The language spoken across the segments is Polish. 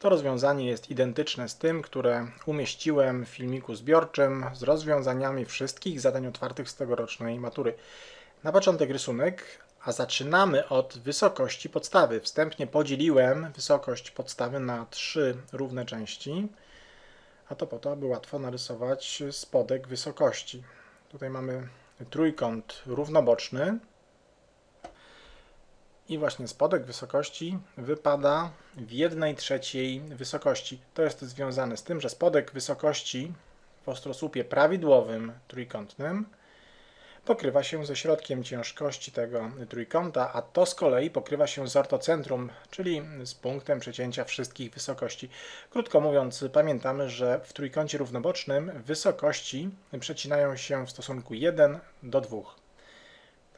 To rozwiązanie jest identyczne z tym, które umieściłem w filmiku zbiorczym z rozwiązaniami wszystkich zadań otwartych z tegorocznej matury. Na początek rysunek, a zaczynamy od wysokości podstawy. Wstępnie podzieliłem wysokość podstawy na trzy równe części, a to po to, aby łatwo narysować spodek wysokości. Tutaj mamy trójkąt równoboczny, i właśnie spodek wysokości wypada w 1 trzeciej wysokości. To jest związane z tym, że spodek wysokości w ostrosłupie prawidłowym trójkątnym pokrywa się ze środkiem ciężkości tego trójkąta, a to z kolei pokrywa się z ortocentrum, czyli z punktem przecięcia wszystkich wysokości. Krótko mówiąc, pamiętamy, że w trójkącie równobocznym wysokości przecinają się w stosunku 1 do 2.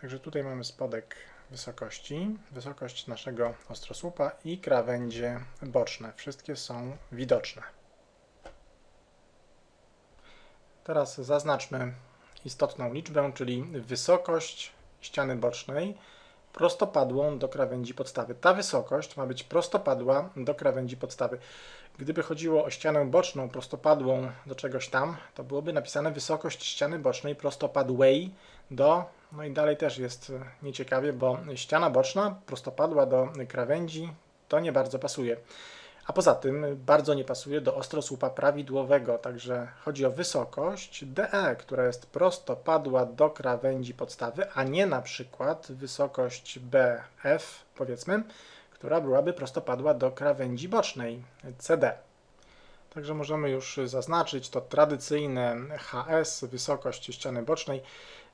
Także tutaj mamy spodek wysokości, wysokość naszego ostrosłupa i krawędzie boczne. Wszystkie są widoczne. Teraz zaznaczmy istotną liczbę, czyli wysokość ściany bocznej prostopadłą do krawędzi podstawy. Ta wysokość ma być prostopadła do krawędzi podstawy. Gdyby chodziło o ścianę boczną prostopadłą do czegoś tam, to byłoby napisane wysokość ściany bocznej prostopadłej do, no i dalej też jest e, nieciekawie, bo ściana boczna prostopadła do krawędzi to nie bardzo pasuje. A poza tym bardzo nie pasuje do ostrosłupa prawidłowego, także chodzi o wysokość DE, która jest prostopadła do krawędzi podstawy, a nie na przykład wysokość BF, powiedzmy, która byłaby prostopadła do krawędzi bocznej CD. Także możemy już zaznaczyć to tradycyjne HS, wysokość ściany bocznej,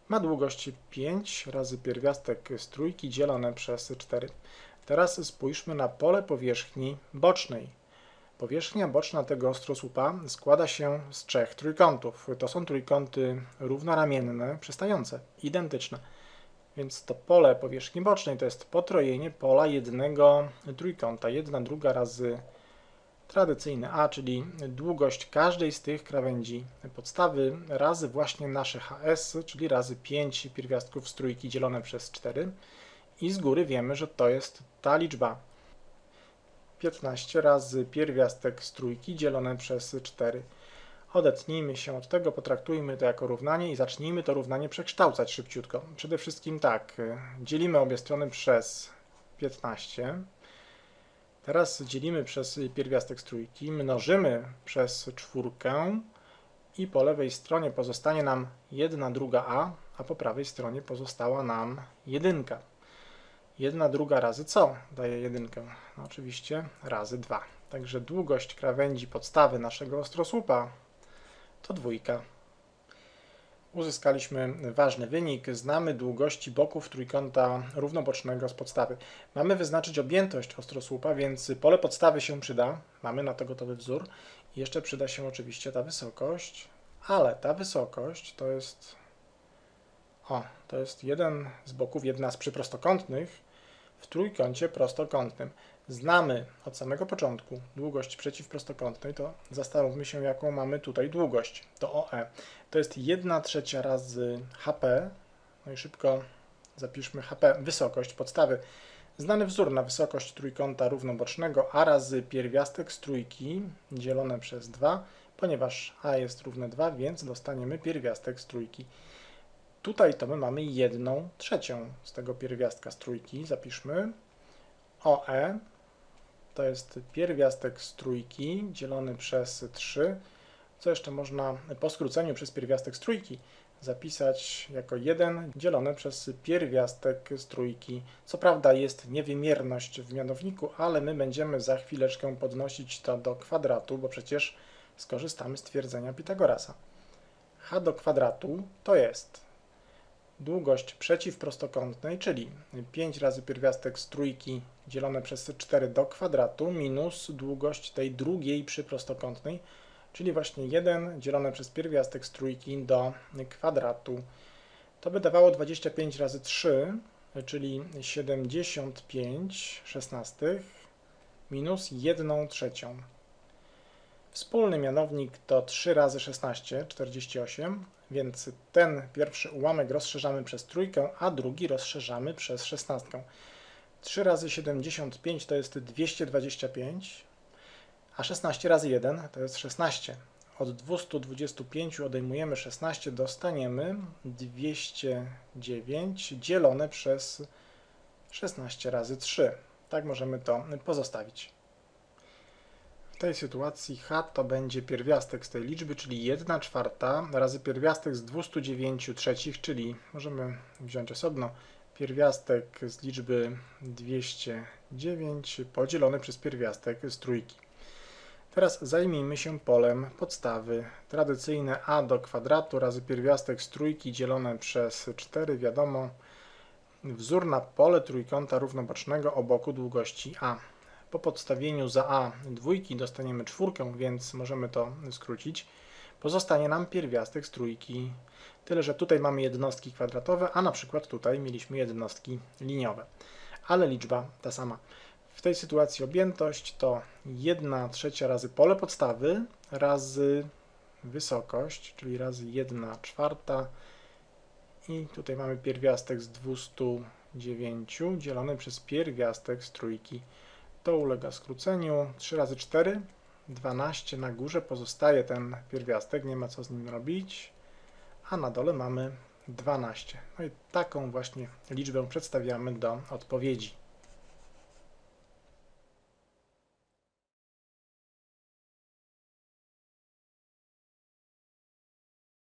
ma długość 5 razy pierwiastek z trójki dzielone przez 4. Teraz spójrzmy na pole powierzchni bocznej. Powierzchnia boczna tego ostrosłupa składa się z trzech trójkątów. To są trójkąty równoramienne, przystające, identyczne. Więc to pole powierzchni bocznej to jest potrojenie pola jednego trójkąta. Jedna druga razy tradycyjny A, czyli długość każdej z tych krawędzi podstawy razy właśnie nasze HS, czyli razy 5 pierwiastków z trójki dzielone przez 4 i z góry wiemy, że to jest ta liczba 15 razy pierwiastek z trójki dzielone przez 4. Odetnijmy się od tego, potraktujmy to jako równanie i zacznijmy to równanie przekształcać szybciutko. Przede wszystkim tak, dzielimy obie strony przez 15. Teraz dzielimy przez pierwiastek z trójki, mnożymy przez czwórkę i po lewej stronie pozostanie nam 1 druga a, a po prawej stronie pozostała nam jedynka. 1 druga razy co daje jedynkę? No oczywiście razy 2. Także długość krawędzi podstawy naszego ostrosłupa to dwójka. Uzyskaliśmy ważny wynik. Znamy długości boków trójkąta równobocznego z podstawy. Mamy wyznaczyć objętość ostrosłupa, więc pole podstawy się przyda. Mamy na to gotowy wzór. Jeszcze przyda się oczywiście ta wysokość, ale ta wysokość to jest o, to jest jeden z boków, jedna z przyprostokątnych w trójkącie prostokątnym znamy od samego początku długość przeciwprostokątnej, to zastanówmy się, jaką mamy tutaj długość. To OE. To jest 1 trzecia razy HP. No i szybko zapiszmy HP, wysokość podstawy. Znany wzór na wysokość trójkąta równobocznego A razy pierwiastek z trójki dzielone przez 2, ponieważ A jest równe 2, więc dostaniemy pierwiastek z trójki. Tutaj to my mamy 1 trzecią z tego pierwiastka z trójki. Zapiszmy OE to jest pierwiastek z trójki dzielony przez 3, co jeszcze można po skróceniu przez pierwiastek z trójki zapisać jako 1 dzielone przez pierwiastek z trójki. Co prawda jest niewymierność w mianowniku, ale my będziemy za chwileczkę podnosić to do kwadratu, bo przecież skorzystamy z twierdzenia Pitagorasa. h do kwadratu to jest długość przeciwprostokątnej, czyli 5 razy pierwiastek z trójki dzielone przez 4 do kwadratu minus długość tej drugiej przyprostokątnej, czyli właśnie 1 dzielone przez pierwiastek z trójki do kwadratu. To by dawało 25 razy 3, czyli 75 szesnastych minus 1 trzecią. Wspólny mianownik to 3 razy 16, 48, więc ten pierwszy ułamek rozszerzamy przez trójkę, a drugi rozszerzamy przez szesnastkę. 3 razy 75 to jest 225. A 16 razy 1 to jest 16. Od 225 odejmujemy 16, dostaniemy 209 dzielone przez 16 razy 3. Tak możemy to pozostawić. W tej sytuacji h to będzie pierwiastek z tej liczby, czyli 1 czwarta razy pierwiastek z 209 trzecich, czyli możemy wziąć osobno pierwiastek z liczby 209 podzielony przez pierwiastek z trójki. Teraz zajmijmy się polem podstawy. Tradycyjne a do kwadratu razy pierwiastek z trójki dzielone przez 4, wiadomo, wzór na pole trójkąta równobocznego o boku długości a. Po podstawieniu za a dwójki dostaniemy czwórkę, więc możemy to skrócić. Pozostanie nam pierwiastek z trójki. Tyle, że tutaj mamy jednostki kwadratowe, a na przykład tutaj mieliśmy jednostki liniowe. Ale liczba ta sama. W tej sytuacji objętość to 1 trzecia razy pole podstawy razy wysokość, czyli razy 1 czwarta i tutaj mamy pierwiastek z 209 dzielony przez pierwiastek z trójki. To ulega skróceniu. 3 razy 4, 12. Na górze pozostaje ten pierwiastek, nie ma co z nim robić. A na dole mamy 12. No i taką właśnie liczbę przedstawiamy do odpowiedzi.